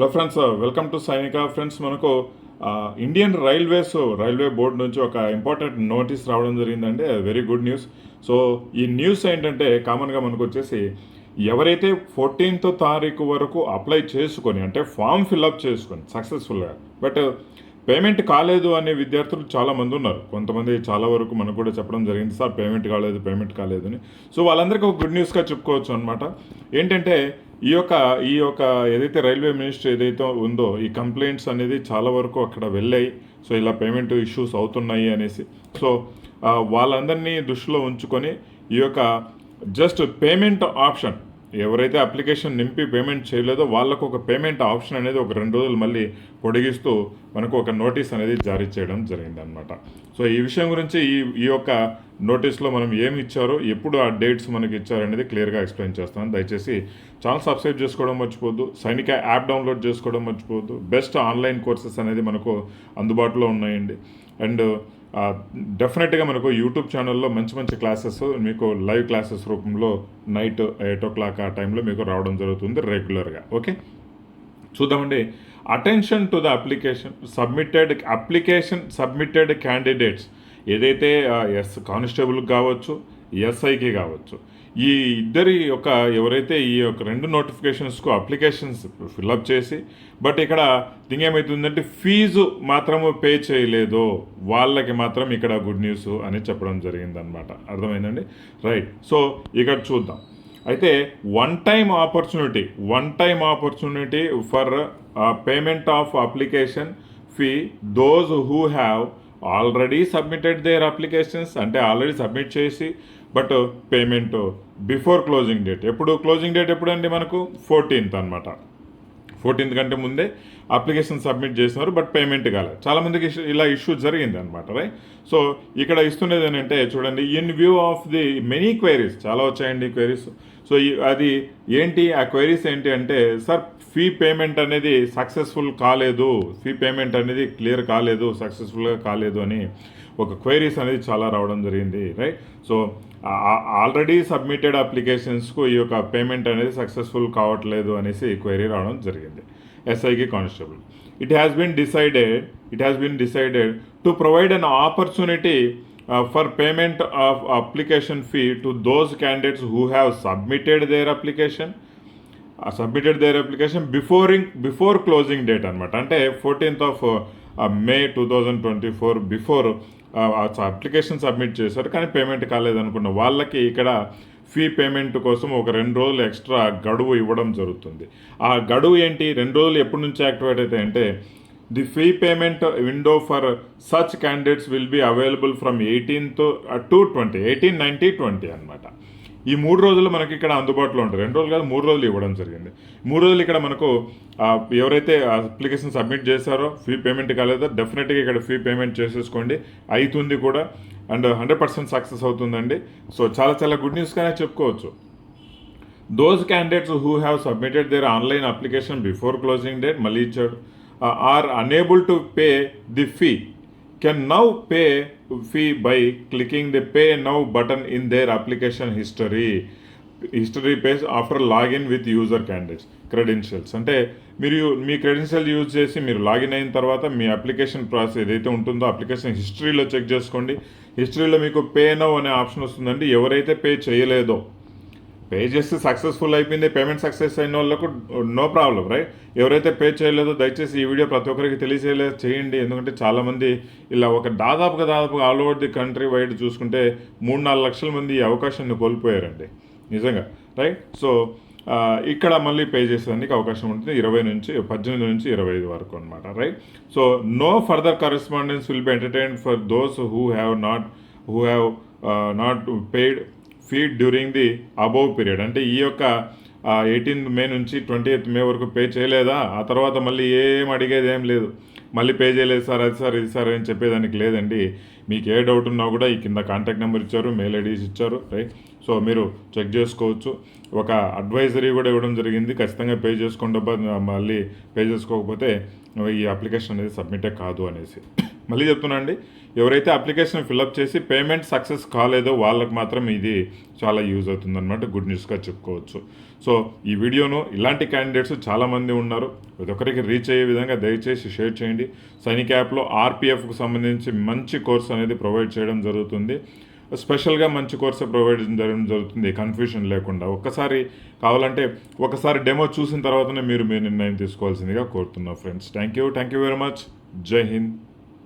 Hello friends welcome to Sainika friends మనకు Indian railways railway board నుంచి ఒక important notice రావడం జరిగిందండి. వెరీ గుడ్ న్యూస్ సో ఈ న్యూస్ ఏంటంటే కామన్గా మనకు వచ్చేసి ఎవరైతే ఫోర్టీన్త్ తారీఖు వరకు అప్లై చేసుకొని అంటే ఫామ్ ఫిల్అప్ చేసుకొని సక్సెస్ఫుల్గా బట్ పేమెంట్ కాలేదు అనే విద్యార్థులు చాలామంది ఉన్నారు. కొంతమంది చాలా వరకు మనకు కూడా చెప్పడం జరిగింది సార్ పేమెంట్ కాలేదు పేమెంట్ కాలేదు అని. సో వాళ్ళందరికీ ఒక గుడ్ న్యూస్గా చెప్పుకోవచ్చు అనమాట ఏంటంటే ఈ యొక్క ఈ యొక్క ఏదైతే రైల్వే మినిస్టర్ ఏదైతే ఉందో ఈ కంప్లైంట్స్ అనేది చాలా వరకు అక్కడ వెళ్ళాయి. సో ఇలా పేమెంట్ ఇష్యూస్ అవుతున్నాయి అనేసి. సో వాళ్ళందరినీ దృష్టిలో ఉంచుకొని ఈ యొక్క జస్ట్ పేమెంట్ ఆప్షన్ ఎవరైతే అప్లికేషన్ నింపి పేమెంట్ చేయలేదో వాళ్ళకు ఒక పేమెంట్ ఆప్షన్ అనేది ఒక రెండు రోజులు మళ్ళీ పొడిగిస్తూ మనకు ఒక నోటీస్ అనేది జారీ చేయడం జరిగిందనమాట సో ఈ విషయం గురించి ఈ ఈ యొక్క నోటీస్లో మనం ఏమి ఇచ్చారో ఎప్పుడు ఆ డేట్స్ మనకి ఇచ్చారు అనేది క్లియర్గా ఎక్స్ప్లెయిన్ చేస్తాను దయచేసి ఛానల్ సబ్స్క్రైబ్ చేసుకోవడం మర్చిపోద్దు సైనిక యాప్ డౌన్లోడ్ చేసుకోవడం మర్చిపోవద్దు. బెస్ట్ ఆన్లైన్ కోర్సెస్ అనేది మనకు అందుబాటులో ఉన్నాయండి. అండ్ డెఫినెట్గా మనకు యూట్యూబ్ ఛానల్లో మంచి మంచి క్లాసెస్ మీకు లైవ్ క్లాసెస్ రూపంలో నైట్ ఎయిట్ ఓ క్లాక్ ఆ టైంలో మీకు రావడం జరుగుతుంది రెగ్యులర్గా ఓకే చూద్దామండి. Attention to the application submitted application submitted candidates ఏదైతే ఎస్ కానిస్టేబుల్కి కావచ్చు ఎస్ఐకి కావచ్చు ఈ ఇద్దరి యొక్క ఎవరైతే ఈ యొక్క రెండు నోటిఫికేషన్స్కు అప్లికేషన్స్ ఫిల్అప్ చేసి బట్ ఇక్కడ థింగ్ ఏమవుతుందంటే ఫీజు మాత్రము పే చేయలేదు. వాళ్ళకి మాత్రం ఇక్కడ గుడ్ న్యూస్ అని చెప్పడం జరిగిందనమాట అర్థమైందండి? రైట్ సో ఇక్కడ చూద్దాం. అయితే one time opportunity one time opportunity for payment of application fee those who have already submitted their applications అంటే ఆల్రెడీ సబ్మిట్ చేసి but payment before closing date. ఎప్పుడు క్లోజింగ్ డేట్ ఎప్పుడండి మనకు? ఫోర్టీన్త్ అనమాట ఫోర్టీన్త్ కంటే ముందే అప్లికేషన్ సబ్మిట్ చేసినారు but payment కాలేదు చాలామందికి ఇష్యూ- ఇలా ఇష్యూ జరిగింది అనమాట రైట్ సో ఇక్కడ ఇస్తున్నది ఏంటంటే చూడండి in view of the many queries చాలా వచ్చాయండి క్వైరీస్. సో అది ఏంటి? ఆ క్వైరీస్ ఏంటి అంటే సార్ ఫీ పేమెంట్ అనేది సక్సెస్ఫుల్ కాలేదు. ఫీ పేమెంట్ అనేది క్లియర్ కాలేదు సక్సెస్ఫుల్గా కాలేదు అని ఒక క్వైరీస్ అనేది చాలా రావడం జరిగింది రైట్ సో ఆల్రెడీ సబ్మిటెడ్ అప్లికేషన్స్కు ఈ యొక్క పేమెంట్ అనేది సక్సెస్ఫుల్ కావట్లేదు అనేసి క్వైరీ రావడం జరిగింది ఎస్ఐకి constable it has been decided it has been decided to provide an opportunity for payment of application fee to those candidates who have submitted their application submitted their application బిఫోరింగ్ before closing date అనమాట అంటే fourteenth of May two thousand twenty four before application submit చేశారు. కానీ payment కాలేదనుకున్న వాళ్ళకి ఇక్కడ fee payment కోసం ఒక రెండు రోజులు ఎక్స్ట్రా గడువు ఇవ్వడం జరుగుతుంది. ఆ గడువు ఏంటి? రెండు రోజులు ఎప్పటి నుంచి యాక్టివేట్ అవుతాయి అంటే the fee payment window for such candidates will be available from eighteenth to twenty eighteen nineteen twenty అనమాట ఈ మూడు రోజులు మనకి ఇక్కడ అందుబాటులో ఉంటాయి. రెండు రోజులు కాదు మూడు రోజులు ఇవ్వడం జరిగింది. మూడు రోజులు ఇక్కడ మనకు ఆ, ఎవరైతే అప్లికేషన్ సబ్మిట్ చేశారో ఫీ పేమెంట్ కాలేదో డెఫినెట్గా ఇక్కడ ఫీ పేమెంట్ చేసేసుకోండి. అవుతుంది కూడా. అండ్ హండ్రెడ్ పర్సెంట్ సక్సెస్ అవుతుందండి. సో చాలా చాలా గుడ్ న్యూస్గానే చెప్పుకోవచ్చు. Those candidates who have submitted their online application before closing date మళ్ళీ ఇచ్చాడు. Are unable to pay the fee can now pay fee by clicking the pay now button in their application history history page after login with user candidates credentials అంటే మీరు మీ credential use చేసి మీరు login అయిన తర్వాత మీ application process ఏదైతే ఉంటుందో application హిస్టరీలో check చేసుకోండి. హిస్టరీలో మీకు పే నౌ అనే ఆప్షన్ వస్తుందండి. ఎవరైతే పే చేయలేదో పే చేస్తే సక్సెస్ఫుల్ అయిపోయింది పేమెంట్ సక్సెస్ అయిన వాళ్ళకు నో ప్రాబ్లం రైట్ ఎవరైతే పే చేయలేదో దయచేసి ఈ వీడియో ప్రతి ఒక్కరికి తెలియజేయలే చేయండి. ఎందుకంటే చాలామంది ఇలా ఒక దాదాపుగా దాదాపుగా all over the country wide చూసుకుంటే మూడు నాలుగు లక్షల మంది ఈ అవకాశాన్ని కోల్పోయారండి. నిజంగా రైట్ సో ఇక్కడ మళ్ళీ పే చేసేదానికి అవకాశం ఉంటుంది. ఇరవై నుంచి పద్దెనిమిది నుంచి ఇరవై ఐదు వరకు అనమాట right so no further correspondence will be entertain for those who have not who have not paid fee during the above period అంటే ఈ యొక్క ఎయిటీన్త్ మే నుంచి ట్వంటీ ఎయిత్ మే వరకు పే చేయలేదా? ఆ తర్వాత మళ్ళీ ఏం అడిగేది ఏం లేదు. మళ్ళీ పే చేయలేదు సార్ అది సార్ ఇది సార్ అని చెప్పేదానికి లేదండి. మీకు ఏ డౌట్ ఉన్నా కూడా ఈ కింద కాంటాక్ట్ నెంబర్ ఇచ్చారు మెయిల్ ఐడీస్ ఇచ్చారు రైట్ సో మీరు చెక్ చేసుకోవచ్చు. ఒక అడ్వైజరీ కూడా ఇవ్వడం జరిగింది. ఖచ్చితంగా పే చేసుకోండి మళ్ళీ పే చేసుకోకపోతే ఈ అప్లికేషన్ అనేది సబ్మిటే కాదు అనేసి. మళ్ళీ చెప్తున్నా అండి ఎవరైతే అప్లికేషన్ ఫిల్అప్ చేసి పేమెంట్ సక్సెస్ కాలేదో వాళ్ళకి మాత్రం ఇది చాలా యూజ్ అవుతుందన్నమాట గుడ్ న్యూస్గా చెప్పుకోవచ్చు. సో ఈ వీడియోను ఇలాంటి క్యాండిడేట్స్ చాలామంది ఉన్నారు ప్రతి ఒక్కరికి రీచ్ అయ్యే విధంగా దయచేసి షేర్ చేయండి. సైనిక్ యాప్లో ఆర్పిఎఫ్కు సంబంధించి మంచి కోర్స్ అనేది ప్రొవైడ్ చేయడం జరుగుతుంది. స్పెషల్గా మంచి కోర్సే ప్రొవైడ్ చేయడం జరుగుతుంది కన్ఫ్యూషన్ లేకుండా. ఒక్కసారి కావాలంటే ఒకసారి డెమో చూసిన తర్వాతనే మీరు మీ నిర్ణయం తీసుకోవాల్సిందిగా కోరుతున్నా friends. Thank you thank you very much. జై హింద్.